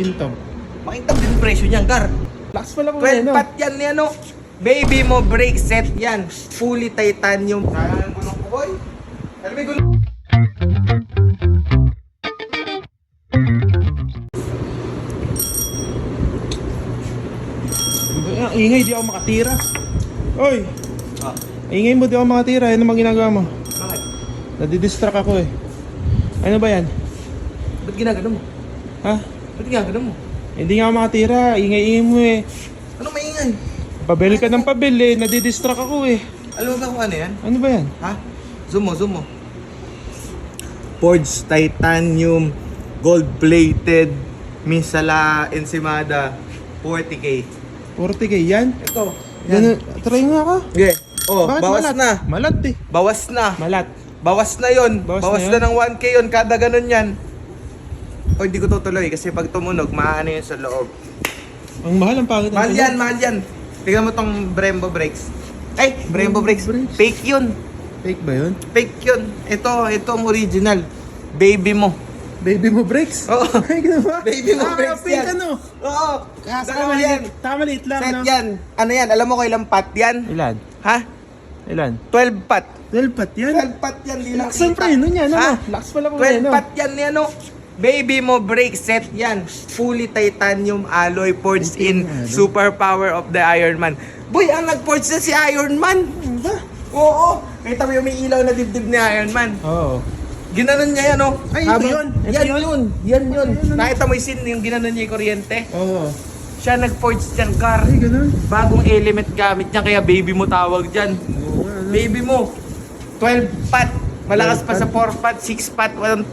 Makintab. Makintab din yung presyo niyan, Gar. Lakas pala ko 12 ano. pat yan ni ano. Baby mo brake set yan. Fully titanium. Sayang ang gulong ko, boy. Alam mo gulong? Ang ingay, di ako makatira. Oy, Ah, ingay mo, di ako makatira. Ano bang ginagawa mo? bakit? Nadidistract ako eh. Ano ba yan? Ba't ginagano mo? Ha? Ba't ginagano mo? Hindi nga ako makatira. Ingay-ingay mo eh. Ano maingay? Pabel ka ng pabel eh. Nadidistract ako eh. Alam mo ba kung ano yan? Ano ba yan? Ha? Zoom mo, zoom mo. Forged titanium, gold-plated, Misala Ensimada, 40k. 40k yan? Ito. Yan. Try nga ka. Okay. Oh, Bakit bawas malat? na. Malat eh. Bawas na. Malat. Bawas na yon. Bawas Bawas, na na, ng 1k yon kada ganun yan. O hindi ko tutuloy kasi pag tumunog, maano yun sa loob. Ang mahal ang pangit. ng Mahal yan, mahal yan. Tingnan mo tong Brembo brakes. Ay, Brembo brakes. brakes. Fake yun. Fake ba yun? Fake yun. Ito, ito ang original. Baby mo. Baby mo breaks? Oo. Ay, ba? Baby mo ah, breaks fake yan. ano? Oo. Kasa Dalawa maliit. yan. Taka maliit lang, Set no? yan. Ano yan? Alam mo ko ilang pat yan? Ilan? Ha? Ilan? 12 pat. 12 pat yan? 12 pat yan. Lakas ang preno niya, ano? Ha? Lakas pala ko 12 pat yan ni ano. Baby mo brake set yan. Fully titanium alloy forged in superpower of the Iron Man. Boy, ang nag-forge na si Iron Man. Oo. Kita mo yung may ilaw na dibdib ni Iron Man. Oo. Ginanon niya yan, oh. Ay, ito yun? Ito Yan yun? yun. Yan yun. Nakita mo yung scene, yung ginanon niya yung kuryente. Oo. Siya nag-forge dyan, car. Ay, ganun. Bagong element gamit niya, kaya baby mo tawag dyan. Oo nga, ano? Baby mo, 12 pat. Malakas 12 pa sa 4 pat, 6 pat. Walang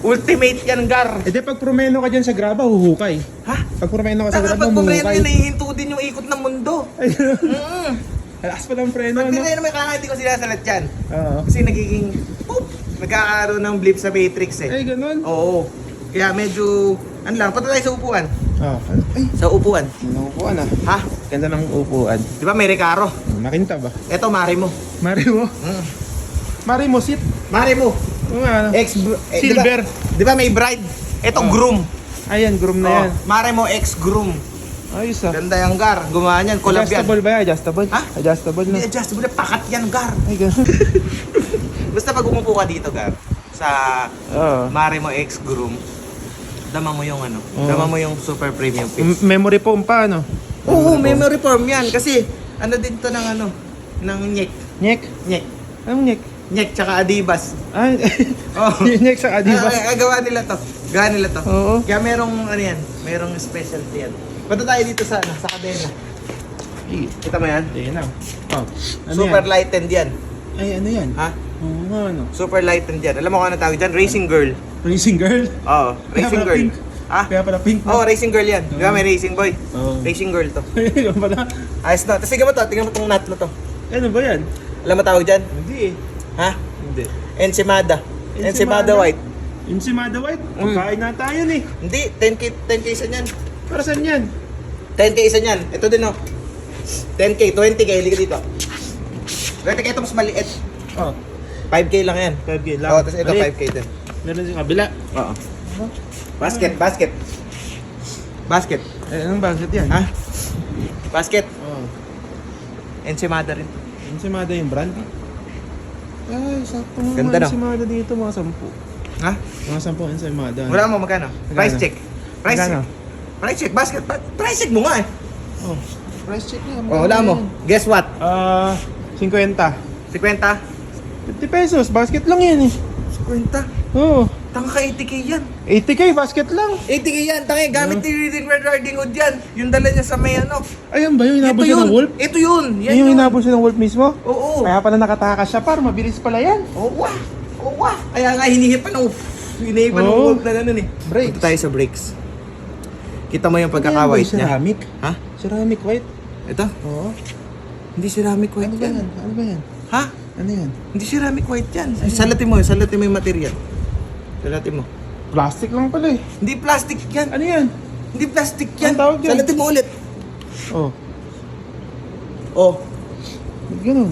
ultimate yan, Gar. Eh di pag promeno ka dyan sa graba, huhukay. Ha? Pag promeno ka sa Taka graba, pag pumreno huhukay. yun, nahihinto din yung ikot ng mundo. Ay, ganun. Mm. Lakas pala ang preno, Pag ano? tinay naman kaya hindi ko sinasalat yan. Oo. Kasi nagiging, poop, nagkakaroon ng blip sa matrix eh. Ay, ganun. Oo. Kaya medyo, ano lang, punta tayo sa upuan. Oh, ay, Sa upuan. ano upuan ah. Ha? Ganda ng upuan. Di ba may rekaro? Makinta ba? Eto, mari mo. Mari mo? Mm. Mari mo, sit. Mari mo. Nga, ano? Ex, eh, Silver. Di ba, di ba may bride? Eto, Oh. groom. Ayan, groom na Oh, yan. mare mo, ex-groom. Ayos ah. Ganda yung gar. Gumawa niyan, collab yan. Adjustable ba yan? Adjustable? Ha? Adjustable na. Hindi adjustable, pakat yan, gar. Ay, ganun. Basta pag umupo ka dito, gar, sa Oo. mare mo, ex-groom, dama mo yung ano, Oo. dama mo yung super premium M- fix. memory foam pa, ano? Oo, memory form yan. Kasi, ano din to ng ano, ng nyek. Nyek? Nyek. Anong nyek? Nyek, tsaka adibas. Ay, Oh. yung nyek sa Adidas. Ah, ah, gawa nila to. Gawa nila to. Oo. Kaya merong, ano yan, merong specialty yan. Punta tayo dito sa, ano, sa kadena. Kita mo yan? Ayun na. Oh. Ano Super yan? lightened yan. Ay, ano yan? Ha? Oo nga, ano? Super lightened yan. Alam mo kung ano tawag dyan? Racing girl. Racing girl? Oo, racing pala girl. pink. Ha? Kaya pala pink. Oo, racing girl yan. Di ba may racing boy? Oo. Racing girl to. Ayun pala. Ayos na. Tapos tingnan mo to, tingnan mo tong nut na to. Ano ba yan? Alam mo tawag dyan? Hindi eh. Ha? Hindi. Ensimada. Ensimada? Ensimada white. Yung si Mada White, Mm. pagkain na tayo ni. Hindi, 10k, 10k isa niyan. Para saan yan? 10k isa niyan. Ito din oh. 10k, 20k, halika dito. 20k ito mas maliit. Oh, 5k lang yan. 5K lang. Oo, tapos ito Maliit. 5k din. Meron sa kabila. Oo. Basket, basket. Basket. Eh, anong basket yan? Ha? Basket. Oh. Ensimada rin. Yung si Mada yung brand? Ay, sakto mga Ganda, no? si Mada dito, mga sampu. Ha? Mga sampu yung si Mada. Wala mo magkano? Price check. Price Magkano? check. Price check, basket. Price check mo nga eh. Oh, price check nga. Oh, wala mo. Guess what? Ah, 50. 50? 50 pesos, basket lang yan eh. 50? Oo. Tanga ka 80k yan. 80k, basket lang. 80k yan. Tanga gamit ni Red Riding Hood yan. Yung dala niya sa may ano. Ayun ba yun? Hinabol Ito siya yun. ng wolf? Ito yun. Yan Yan yung yun. hinabol siya ng wolf mismo? Oo. Kaya pala nakatakas siya par, mabilis pala yan. Oo. Oh, Oo. Oh, Kaya nga hinihipan ng hinihipan ng Oo. wolf na gano'n eh. Brakes. Punta tayo sa brakes. Kita mo yung Ano pagkaka-white niya. Ceramic? Ha? Ceramic white? Ito? Oo. Hindi ceramic white Ano ba yan. yan? Ano ba yan? Ha? Ano yan? Hindi ceramic white yan. Ay, salatin mo. Salatin mo yung material. Salatin mo. Plastic lang pala eh. Hindi plastic yan. Ano yan? Hindi plastic yan. Anong tawag yan? Salatin mo ulit. Oh, Oh. ganun?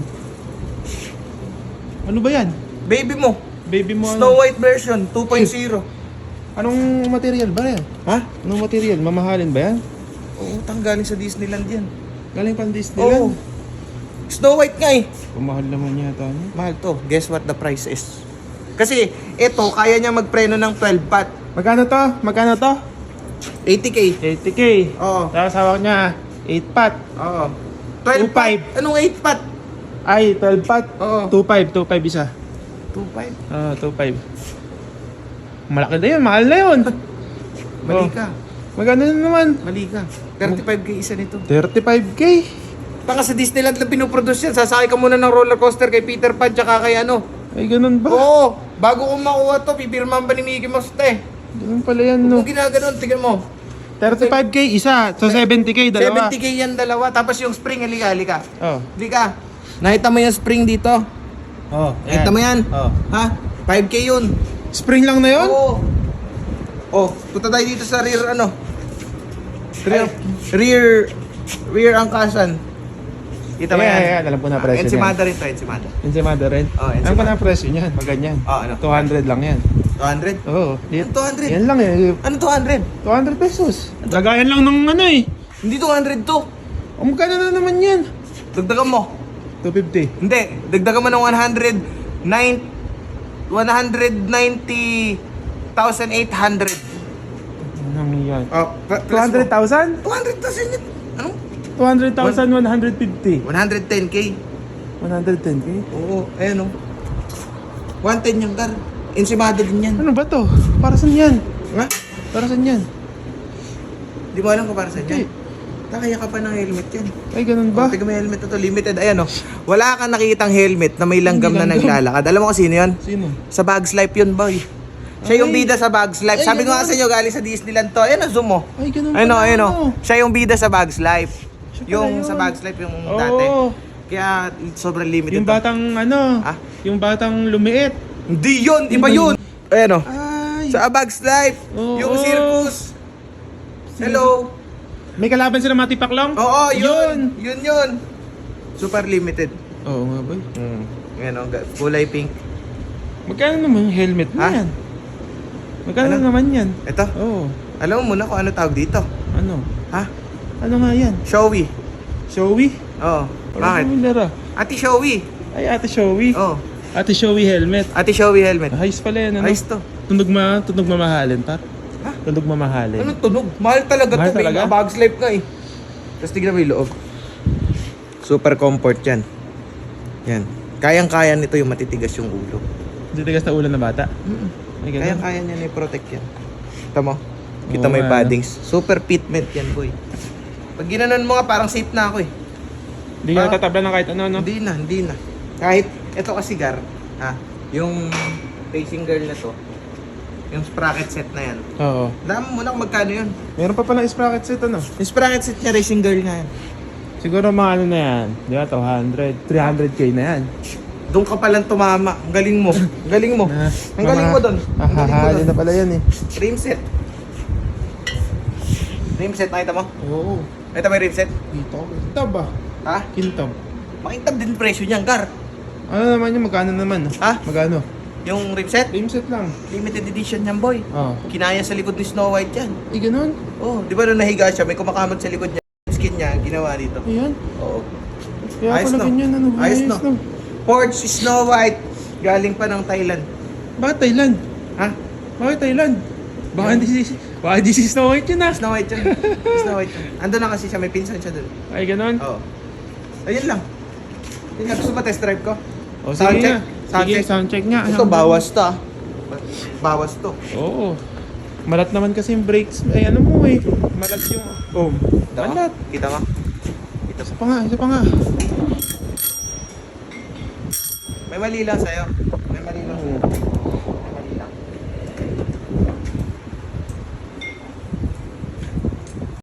Ano ba yan? Baby mo. Baby mo Snow ano? White version 2.0. Anong material ba yan? Ha? Anong material? Mamahalin ba yan? Oo, tanggaling sa Disneyland yan. Galing pang Oo. Disneyland. Snow White nga eh. Pamahal naman yata niya. Mahal to. Guess what the price is? Kasi ito, kaya niya magpreno ng 12 pat. Magkano to? Magkano to? 80k. 80k. Oo. Tapos hawak niya, 8 pat. Oo. 12 pat. 2.5. Anong 8 pat? Ay, 12 pat. Oo. 2.5, 2.5 isa. 2.5. Ah, 2.5. Malaki na yun, mahal na yun. Mali Oh. ka. Magkano na naman? Mali ka. 35k isa nito. 35k. Baka sa Disneyland lang pinuproduce yan. Sasakay ka muna ng roller coaster kay Peter Pan tsaka kay ano. Ay, ganun ba? Oo. Bago ko makuha to, pipirmahan pa ni Mickey Mouse to eh. Ganun pala yan, No. Kung ginaganon, tignan mo. 35k isa. So, 70k, dalawa. 70k yan dalawa. Tapos yung spring, halika, halika. Oh. Halika. Nakita mo yung spring dito? Oh, Nakita mo yan? Oh. Ha? 5k yun. Spring lang na yun? Oo. Oh, punta tayo dito sa rear ano? Rear, rear, rear angkasan. Kita mo Yeah, yan? yeah. Alam ko na Ah, presyo Ensimada rin to, ensimada. Ensimada rin? Oh, Alam ko ensimada. na presyo niyan. Maganyan. Oh, ano? 200 lang yan. 200? Oo. Ano 200? Yan lang eh. Ano 200? 200 pesos. Lagayan lang ng ano eh. Hindi 200 to. O magkano na naman yan? Dagdagan mo. 250. Hindi, dagdagan mo ng 100 nine 190,800. Anong yan? Oh, 200,000? 200,000 yun. Ano? 200,000, 150. 110k. 110k? Oo, ayan o. 110 yung car. Ensimada din yan. Ano ba to? Para saan yan? Ha? Para saan yan? Di mo alam kung para saan yan. Nakaya ka pa ng helmet yan. Ay, ganun Ba? ba? Oh, may helmet na to, limited. Ayan o. Wala kang nakikitang helmet na may langgam na langgam. naglalakad. Alam mo kung sino yun? Sino? Sa Bugs Life yun, boy. Siya yung bida sa Bugs Life. Ay, Sabi ko nga sa inyo, galing sa Disneyland to. Ayan o, zoom mo. Ay, ganun Ayun o, pala, ayun o. ano? Siya yung bida sa Bugs Life. Siya Yung yun. sa Bugs Life, yung Oo. dati. Kaya sobrang limited. Yung to. batang ano? Ah? Yung batang lumiit. Hindi yun, iba yun. Ayan o. Ay. Sa A Bugs Life. Oo. Yung circus. Hello. May kalaban sila matipaklong? Oo, yun. Yun yun. Super limited. Oo nga ba? Mm. Yan o, ga- kulay pink. Magkano naman yung helmet mo Ha? yan? Magkano Ano? naman yan? Ito, Oo. alam mo muna kung ano tawag dito. Ano? Ha? Ano nga yan? Showy. Showy? Oo. Bakit? Familiar ah. Ate Showy. Ay, ate Showy. Oo. Ate Showy helmet. Ate Showy helmet. Ayos pala yan, ano? Ayos to. Tunog ma, tunog mamahalin, par. Ha? Tunog mamahalin. Ano tunog? Mahal talaga Mahal to. talaga? Talaga? Bugs Life nga eh. Tapos tignan mo yung loob. Super comfort yan. Yan. Kayang-kaya nito yung matitigas yung ulo. Hindi tigas na ulan na bata. Ay, ganun. Kayang-kaya niya na i-protect yan. Kita mo? Kita yung nga, paddings. Super fitment yan, boy. Pag ginanon mo nga, parang safe na ako eh. Hindi ka tatabla ng kahit ano, no? Hindi na, hindi na. Kahit, ito kasi gar, ha, yung facing girl na to, yung sprocket set na yan. Oo. Alam mo muna kung magkano yun. Meron pa palang sprocket set, ano? Yung sprocket set niya, racing girl nga yan. Siguro mga ano na yan. Di ba? 200, 300k na yan. Doon ka palang tumama. Ang galing mo. Ang galing mo. Na, Ang galing mo doon. Ang galing mo doon. na pala yan eh. Rim set. Rim set, nakita mo? Oo. Nakita mo yung rim set? Dito. Kintab ah. Ha? Kintab. Makintab din presyo niyan, Gar. Ano naman yung magkano naman? Ha? Magkano? Yung rim set, Game set lang. limited edition yan, boy. Oo. Kinaya sa likod ni Snow White yan. Eh, ganun. Oh, di ba nung nahiga siya, may kumakamot sa likod niya. Skin niya, ginawa dito. Ayan. Oo. Kaya Ayos pala no? ganyan. Ano? Ayos no? Forged Snow White, galing pa ng Thailand. Bakit Thailand? Ha? Bakit Thailand? Baka hindi si... Baka hindi si Snow White yun ah. Snow White yun. Snow White yun. Ando na kasi siya, may pinsan siya dun. Ay, ganun. Oo. Ayun lang. Yun nga, gusto ba test drive ko? O, Sound sige check. nga. Sound Sige, check. sound check nga. Ito, bawas to ah. Bawas to. Oo. Malat naman kasi yung brakes. Ay, ano mo eh. Malat yung... Oh. Malat. Kita mo? Kita Isa pa nga, isa pa nga. May mali lang sa'yo. May mali lang sa'yo.